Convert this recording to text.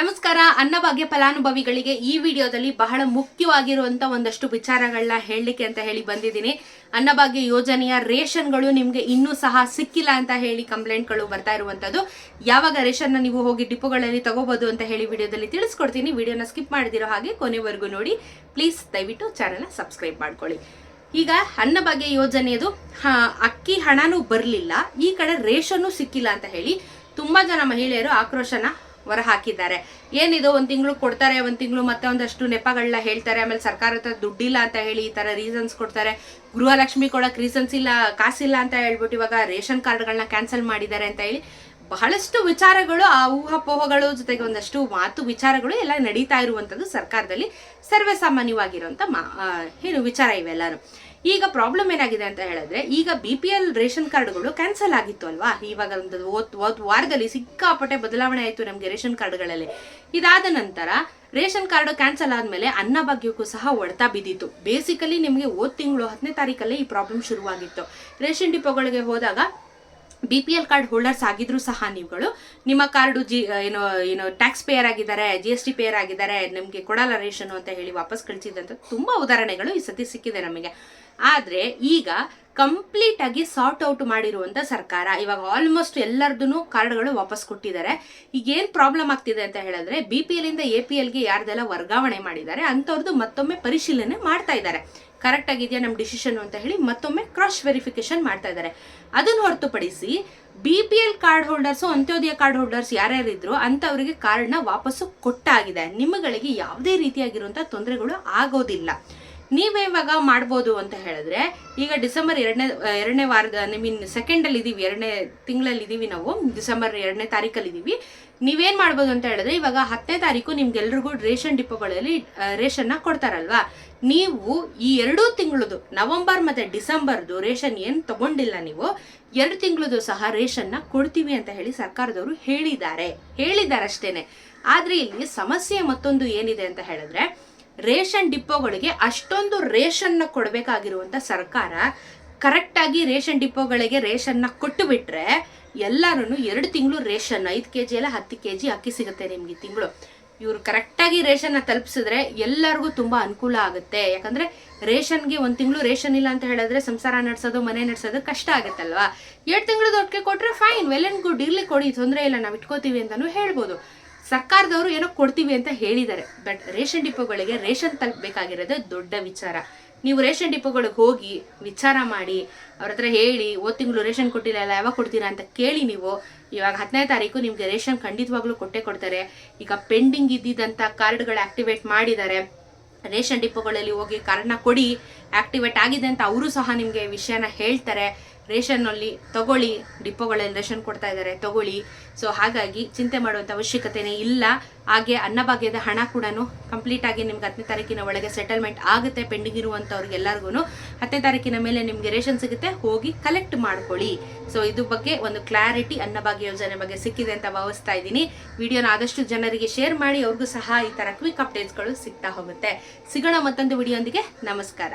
ನಮಸ್ಕಾರ. ಅನ್ನಭಾಗ್ಯ ಫಲಾನುಭವಿಗಳಿಗೆ ಈ ವಿಡಿಯೋದಲ್ಲಿ ಬಹಳ ಮುಖ್ಯವಾಗಿರುವಂತ ಒಂದಷ್ಟು ವಿಚಾರಗಳನ್ನ ಹೇಳಲಿಕ್ಕೆ ಅಂತ ಹೇಳಿ ಬಂದಿದ್ದೀನಿ. ಅನ್ನಭಾಗ್ಯ ಯೋಜನೆಯ ರೇಷನ್ಗಳು ನಿಮಗೆ ಇನ್ನೂ ಸಹ ಸಿಕ್ಕಿಲ್ಲ ಅಂತ ಹೇಳಿ ಕಂಪ್ಲೇಂಟ್ಗಳು ಬರ್ತಾ ಇರುವಂತದ್ದು. ಯಾವಾಗ ರೇಷನ್ನ ನೀವು ಹೋಗಿ ಡಿಪೋಗಳಲ್ಲಿ ತಗೋಬಹುದು ಅಂತ ಹೇಳಿ ವಿಡಿಯೋದಲ್ಲಿ ತಿಳಿಸ್ಕೊಡ್ತೀನಿ. ವಿಡಿಯೋನ ಸ್ಕಿಪ್ ಮಾಡಿದಿರೋ ಹಾಗೆ ಕೊನೆವರೆಗೂ ನೋಡಿ. ಪ್ಲೀಸ್ ದಯವಿಟ್ಟು ಚಾನೆಲ್ನ ಸಬ್ಸ್ಕ್ರೈಬ್ ಮಾಡ್ಕೊಳ್ಳಿ. ಈಗ ಅನ್ನಭಾಗ್ಯ ಯೋಜನೆಯದು ಅಕ್ಕಿ ಹಣನೂ ಬರಲಿಲ್ಲ. ಈ ಕಡೆ ರೇಷನ್ನು ಸಿಕ್ಕಿಲ್ಲ ಅಂತ ಹೇಳಿ ತುಂಬಾ ಜನ ಮಹಿಳೆಯರು ಆಕ್ರೋಶನ ಹೊರ ಹಾಕಿದ್ದಾರೆ ಏನಿದು ಒಂದು ತಿಂಗಳು ಕೊಡ್ತಾರೆ, ಒಂದು ತಿಂಗಳು ಮತ್ತೆ ಒಂದಷ್ಟು ನೆಪಗಳನ್ನ ಹೇಳ್ತಾರೆ, ಆಮೇಲೆ ಸರ್ಕಾರ ಹತ್ರ ದುಡ್ಡಿಲ್ಲ ಅಂತ ಹೇಳಿ ಈ ತರ ರೀಸನ್ಸ್ ಕೊಡ್ತಾರೆ. ಗೃಹಲಕ್ಷ್ಮಿ ಕೊಡಕ್ ರೀಸನ್ಸ್ ಇಲ್ಲ, ಕಾಸಿಲ್ಲ ಅಂತ ಹೇಳ್ಬಿಟ್ಟು ಇವಾಗ ರೇಷನ್ ಕಾರ್ಡ್ಗಳನ್ನ ಕ್ಯಾನ್ಸಲ್ ಮಾಡಿದ್ದಾರೆ ಅಂತ ಹೇಳಿ ಬಹಳಷ್ಟು ವಿಚಾರಗಳು, ಆ ಊಹಾಪೋಹಗಳು ಜೊತೆಗೆ ಒಂದಷ್ಟು ಮಾತು ವಿಚಾರಗಳು ಎಲ್ಲ ನಡೀತಾ ಇರುವಂತದ್ದು ಸರ್ಕಾರದಲ್ಲಿ ಸರ್ವೇ ಸಾಮಾನ್ಯವಾಗಿರುವಂತ ಮಾ ಏನು ವಿಚಾರ ಇವೆಲ್ಲಾನು. ಈಗ ಪ್ರಾಬ್ಲಮ್ ಏನಾಗಿದೆ ಅಂತ ಹೇಳಿದ್ರೆ, ಈಗ ಬಿ ಪಿ ಎಲ್ ರೇಷನ್ ಕಾರ್ಡ್ಗಳು ಕ್ಯಾನ್ಸಲ್ ಆಗಿತ್ತು ಅಲ್ವಾ? ಇವಾಗ ಒಂದು ಓದ್ ವಾರದಲ್ಲಿ ಸಿಕ್ಕಾಪಟ್ಟೆ ಬದಲಾವಣೆ ಆಯಿತು ನಮಗೆ ರೇಷನ್ ಕಾರ್ಡ್ಗಳಲ್ಲಿ. ಇದಾದ ನಂತರ ರೇಷನ್ ಕಾರ್ಡ್ ಕ್ಯಾನ್ಸಲ್ ಆದ್ಮೇಲೆ ಅನ್ನಭಾಗ್ಯಕ್ಕೂ ಸಹ ಹೊಡೆತ ಬಿದ್ದಿತ್ತು. ಬೇಸಿಕಲಿ ನಿಮಗೆ ಓದ್ ತಿಂಗಳು ಹತ್ತನೇ ತಾರೀಕಲ್ಲೇ ಈ ಪ್ರಾಬ್ಲಮ್ ಶುರುವಾಗಿತ್ತು. ರೇಷನ್ ಡಿಪೋಗಳಿಗೆ ಹೋದಾಗ B P L card holders ಆಗಿದ್ರು ಸಹ ನೀವುಗಳು ನಿಮ್ಮ ಕಾರ್ಡು ಜಿ ಏನು ಏನು ಟ್ಯಾಕ್ಸ್ ಪೇಯರ್ ಆಗಿದ್ದಾರೆ ಜಿ ಎಸ್ ಟಿ ಪೇಯರ್ ಆಗಿದ್ದಾರೆ, ನಿಮಗೆ ಕೊಡಲ್ಲ ರೇಷನ್ ಅಂತ ಹೇಳಿ ವಾಪಸ್ ಕಳಿಸಿದಂಥ ತುಂಬ ಉದಾಹರಣೆಗಳು ಈ ಸತಿ ಸಿಕ್ಕಿದೆ ನಮಗೆ. ಆದರೆ ಈಗ ಕಂಪ್ಲೀಟ್ ಆಗಿ ಸಾರ್ಟ್ ಔಟ್ ಮಾಡಿರುವಂಥ ಸರ್ಕಾರ ಇವಾಗ ಆಲ್ಮೋಸ್ಟ್ ಎಲ್ಲರದ್ದು ಕಾರ್ಡ್ಗಳು ವಾಪಸ್ ಕೊಟ್ಟಿದ್ದಾರೆ. ಈಗ ಏನು ಪ್ರಾಬ್ಲಮ್ ಆಗ್ತಿದೆ ಅಂತ ಹೇಳಿದ್ರೆ ಬಿ ಪಿ ಎಲ್ ಇಂದ ಎ ಪಿ ಎಲ್ಗೆ ಯಾರ್ದೆಲ್ಲ ವರ್ಗಾವಣೆ ಮಾಡಿದ್ದಾರೆ ಅಂಥವ್ರದ್ದು ಮತ್ತೊಮ್ಮೆ ಪರಿಶೀಲನೆ ಮಾಡ್ತಾ ಇದ್ದಾರೆ. ಕರೆಕ್ಟ್ ಆಗಿದೆಯಾ ನಮ್ಮ ಡಿಸಿಷನ್ ಅಂತ ಹೇಳಿ ಮತ್ತೊಮ್ಮೆ ಕ್ರಾಸ್ ವೆರಿಫಿಕೇಶನ್ ಮಾಡ್ತಾ ಇದ್ದಾರೆ. ಅದನ್ನು ಹೊರತುಪಡಿಸಿ B P L card holders Antyodaya card holders ಯಾರ್ಯಾರಿದ್ರು ಅಂಥವರಿಗೆ ಕಾರ್ಡ್ನ ವಾಪಸ್ಸು ಕೊಟ್ಟಾಗಿದೆ. ನಿಮ್ಮಗಳಿಗೆ ಯಾವುದೇ ರೀತಿಯಾಗಿರುವಂಥ ತೊಂದರೆಗಳು ಆಗೋದಿಲ್ಲ. ನೀವೇ ಇವಾಗ ಮಾಡ್ಬೋದು ಅಂತ ಹೇಳಿದ್ರೆ ಈಗ ಡಿಸೆಂಬರ್ ಎರಡನೇ ಎರಡನೇ ವಾರದ ಐ ಮೀನ್ ಸೆಕೆಂಡಲ್ಲಿ ಇದ್ದೀವಿ ಎರಡನೇ ತಿಂಗಳಲ್ಲಿ ಇದ್ದೀವಿ ನಾವು, ಡಿಸೆಂಬರ್ ಎರಡನೇ ತಾರೀಕಲ್ಲಿ ಇದೀವಿ ನೀವೇನ್ ಮಾಡ್ಬೋದು ಅಂತ ಹೇಳಿದ್ರೆ, ಇವಾಗ ಹತ್ತನೇ ತಾರೀಕು ನಿಮ್ಗೆಲ್ರಿಗೂ ರೇಷನ್ ಡಿಪೋಗಳಲ್ಲಿ ರೇಷನ್ನ ಕೊಡ್ತಾರಲ್ವಾ? ನೀವು ಈ ಎರಡೂ ತಿಂಗಳದು, ನವೆಂಬರ್ ಮತ್ತು ಡಿಸೆಂಬರ್ದು ರೇಷನ್ ಏನು ತಗೊಂಡಿಲ್ಲ ನೀವು, ಎರಡು ತಿಂಗಳದು ಸಹ ರೇಷನ್ನ ಕೊಡ್ತೀವಿ ಅಂತ ಹೇಳಿ ಸರ್ಕಾರದವರು ಹೇಳಿದ್ದಾರೆ. ಹೇಳಿದ್ದಾರೆ ಅಷ್ಟೇನೆ ಆದ್ರೆ ಇಲ್ಲಿ ಸಮಸ್ಯೆ ಮತ್ತೊಂದು ಏನಿದೆ ಅಂತ ಹೇಳಿದ್ರೆ, ರೇಷನ್ ಡಿಪೋಗಳಿಗೆ ಅಷ್ಟೊಂದು ರೇಷನ್ನ ಕೊಡಬೇಕಾಗಿರುವಂಥ ಸರ್ಕಾರ ಕರೆಕ್ಟ್ ಆಗಿ ರೇಷನ್ ಡಿಪೋಗಳಿಗೆ ರೇಷನ್ನ ಕೊಟ್ಟು ಬಿಟ್ರೆ ಎಲ್ಲರೂ ಎರಡು ತಿಂಗಳು ರೇಷನ್, ಐದು ಕೆ ಜಿ ಎಲ್ಲ ಹತ್ತು ಕೆ ಜಿ ಅಕ್ಕಿ ಸಿಗುತ್ತೆ ನಿಮಗೆ ತಿಂಗಳು. ಇವರು ಕರೆಕ್ಟಾಗಿ ರೇಷನ್ನ ತಲುಪಿಸಿದ್ರೆ ಎಲ್ಲರಿಗೂ ತುಂಬಾ ಅನುಕೂಲ ಆಗುತ್ತೆ. ಯಾಕಂದ್ರೆ ರೇಷನ್ಗೆ ಒಂದು ತಿಂಗಳು ರೇಷನ್ ಇಲ್ಲ ಅಂತ ಹೇಳಿದ್ರೆ ಸಂಸಾರ ನಡೆಸೋದು, ಮನೆ ನಡೆಸೋದು ಕಷ್ಟ ಆಗುತ್ತಲ್ವಾ? ಎರಡು ತಿಂಗಳು ಒಟ್ಟಿಗೆ ಕೊಟ್ಟರೆ ಫೈನ್ ವೆಲ್ ಅಂಡ್ ಗುಡ್ ಇರ್ಲಿ ಕೊಡಿ, ತೊಂದರೆ ಇಲ್ಲ, ನಾವು ಇಟ್ಕೋತೀವಿ ಅಂತಲೂ ಹೇಳ್ಬೋದು. ಸರ್ಕಾರದವರು ಏನೋ ಕೊಡ್ತೀವಿ ಅಂತ ಹೇಳಿದ್ದಾರೆ. ಬಟ್ ರೇಷನ್ ಡಿಪೋಗಳಿಗೆ ರೇಷನ್ ತಲುಪಬೇಕಾಗಿರೋದು ದೊಡ್ಡ ವಿಚಾರ. ನೀವು ರೇಷನ್ ಡಿಪೋಗಳಿಗೆ ಹೋಗಿ ವಿಚಾರ ಮಾಡಿ, ಅವ್ರ ಹತ್ರ ಹೇಳಿ ಓದ್ ತಿಂಗಳು ರೇಷನ್ ಕೊಟ್ಟಿಲ್ಲ, ಎಲ್ಲ ಯಾವಾಗ ಕೊಡ್ತೀರಾ ಅಂತ ಕೇಳಿ ನೀವು, ಇವಾಗ ಹತ್ತನೇ ತಾರೀಕು ನಿಮಗೆ ರೇಷನ್ ಖಂಡಿತವಾಗ್ಲೂ ಕೊಟ್ಟೆ ಕೊಡ್ತಾರೆ. ಈಗ ಪೆಂಡಿಂಗ್ ಇದ್ದಿದ್ದಂಥ ಕಾರ್ಡ್ಗಳು ಆಕ್ಟಿವೇಟ್ ಮಾಡಿದ್ದಾರೆ. ರೇಷನ್ ಡಿಪೋಗಳಲ್ಲಿ ಹೋಗಿ ಕಾರ್ಡ್ನ ಕೊಡಿ, ಆಕ್ಟಿವೇಟ್ ಆಗಿದೆ ಅಂತ ಅವರು ಸಹ ನಿಮಗೆ ವಿಷಯನ ಹೇಳ್ತಾರೆ. ರೇಷನ್ನಲ್ಲಿ ತಗೊಳ್ಳಿ, ಡಿಪೋಗಳಲ್ಲಿ ರೇಷನ್ ಕೊಡ್ತಾ ಇದ್ದಾರೆ, ತಗೊಳ್ಳಿ. ಸೊ ಹಾಗಾಗಿ ಚಿಂತೆ ಮಾಡುವಂಥ ಅವಶ್ಯಕತೆನೇ ಇಲ್ಲ. ಹಾಗೆ ಅನ್ನಭಾಗ್ಯದ ಹಣ ಕೂಡ ಕಂಪ್ಲೀಟ್ ಆಗಿ ನಿಮ್ಗೆ ಹತ್ತನೇ ತಾರೀಕಿನ ಒಳಗೆ ಸೆಟಲ್ಮೆಂಟ್ ಆಗುತ್ತೆ ಪೆಂಡಿಂಗ್ ಇರುವಂಥವ್ರಿಗೆ ಎಲ್ಲರಿಗೂ ಹತ್ತನೇ ತಾರೀಕಿನ ಮೇಲೆ ನಿಮಗೆ ರೇಷನ್ ಸಿಗುತ್ತೆ, ಹೋಗಿ ಕಲೆಕ್ಟ್ ಮಾಡ್ಕೊಳ್ಳಿ. ಸೊ ಇದು ಬಗ್ಗೆ ಒಂದು ಕ್ಲಾರಿಟಿ ಅನ್ನಭಾಗ್ಯ ಯೋಜನೆ ಬಗ್ಗೆ ಸಿಕ್ಕಿದೆ ಅಂತ ಭಾವಿಸ್ತಾ ಇದ್ದೀನಿ. ವಿಡಿಯೋನ ಆದಷ್ಟು ಜನರಿಗೆ ಶೇರ್ ಮಾಡಿ, ಅವ್ರಿಗೂ ಸಹ ಈ ಥರ ಕ್ವಿಕ್ ಅಪ್ಡೇಟ್ಸ್ಗಳು ಸಿಗ್ತಾ ಹೋಗುತ್ತೆ. ಸಿಗೋಣ ಮತ್ತೊಂದು ವಿಡಿಯೋಂದಿಗೆ ನಮಸ್ಕಾರ.